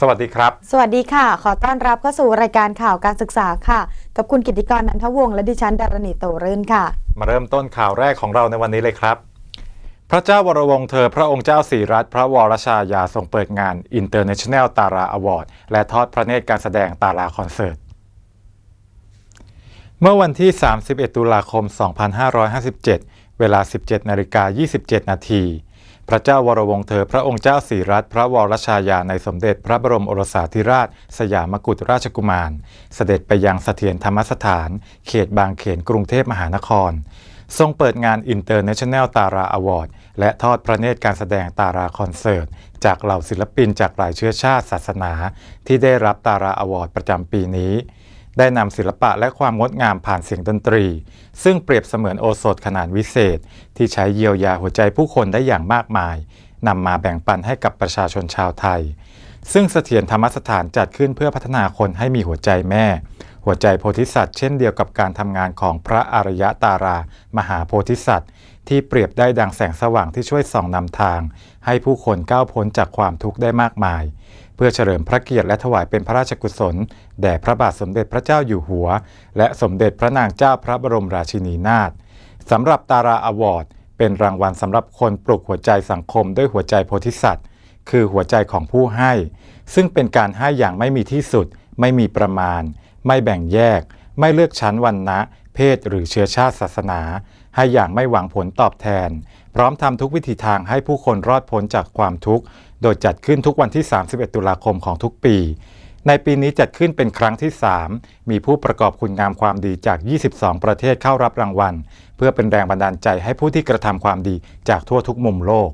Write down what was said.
สวัสดีครับ สวัสดีค่ะ ขอต้อนรับเข้าสู่รายการข่าวการศึกษาค่ะ กับคุณกิติกรนันทวงศ์และดิฉันดารณีโตรื่นค่ะ มาเริ่มต้นข่าวแรกของเราในวันนี้เลยครับ พระเจ้าวรวงศ์เธอพระองค์เจ้าสีรัตน์พระวรชายาทรงเปิดงาน International ตาราอวอร์ดและทอดพระเนตรการแสดงตาราคอนเสิร์ต เมื่อวันที่ 31 ตุลาคม 2557 เวลา 17นาฬิกา27 นาที พระเจ้าวรวงศ์เธอ พระองค์เจ้าสีรัตน์พระวรชายาในสมเด็จพระบรมโอรสาธิราช สยามกุฎราชกุมาร เสด็จไปยังเสถียรธรรมสถาน เขตบางเขนกรุงเทพมหานคร ทรงเปิดงาน International ตาราอวอร์ดและทอดพระเนตรการแสดงตาราคอนเสิร์ต จากเหล่าศิลปินจากหลายเชื้อชาติศาสนา ที่ได้รับตาราอวอร์ดประจำปีนี้ ได้นำศิลปะและความงดงามผ่านเสียงดนตรี ซึ่งเปรียบเสมือนโอสถขนาดวิเศษ ที่ใช้เยียวยาหัวใจผู้คนได้อย่างมากมายนำมาแบ่งปันให้กับประชาชนชาวไทย ซึ่งเสถียรธรรมสถานจัดขึ้นเพื่อพัฒนาคนให้มีหัวใจแม่ หัวใจโพธิสัตว์เช่นเดียวกับการทำงานของพระอารยะตารา มหาโพธิสัตว์ ที่เปรียบได้ดังแสงสว่างที่ช่วยส่องนำทาง ให้ผู้คนก้าวพ้นจากความทุกข์ได้มากมาย เพื่อเฉลิมพระเกียรติและถวายเป็นพระราชกุศล แด่พระบาทสมเด็จพระเจ้าอยู่หัว และสมเด็จพระนางเจ้าพระบรมราชินีนาถสำหรับตาราอวอร์ดเป็นรางวัลสำหรับคนปลุกหัวใจสังคมด้วยหัวใจโพธิสัตว์ คือหัวใจของผู้ให้ ซึ่งเป็นการให้อย่างไม่มีที่สุด ไม่มีประมาณ ไม่แบ่งแยก ไม่เลือกชั้นวรรณะเพศหรือเชื้อชาติศาสนา ให้อย่างไม่หวังผลตอบแทน พร้อมทำทุกวิธีทางให้ผู้คนรอดพ้นจากความทุกข์ โดยจัดขึ้นทุกวันที่ 31 ตุลาคมของทุกปี ในปีนี้จัดขึ้นเป็นครั้งที่ 3 มีผู้ประกอบคุณงามความดีจาก 22 ประเทศเข้ารับรางวัล เพื่อเป็นแรงบันดาลใจให้ผู้ที่กระทำความดีจากทั่วทุกมุมโลก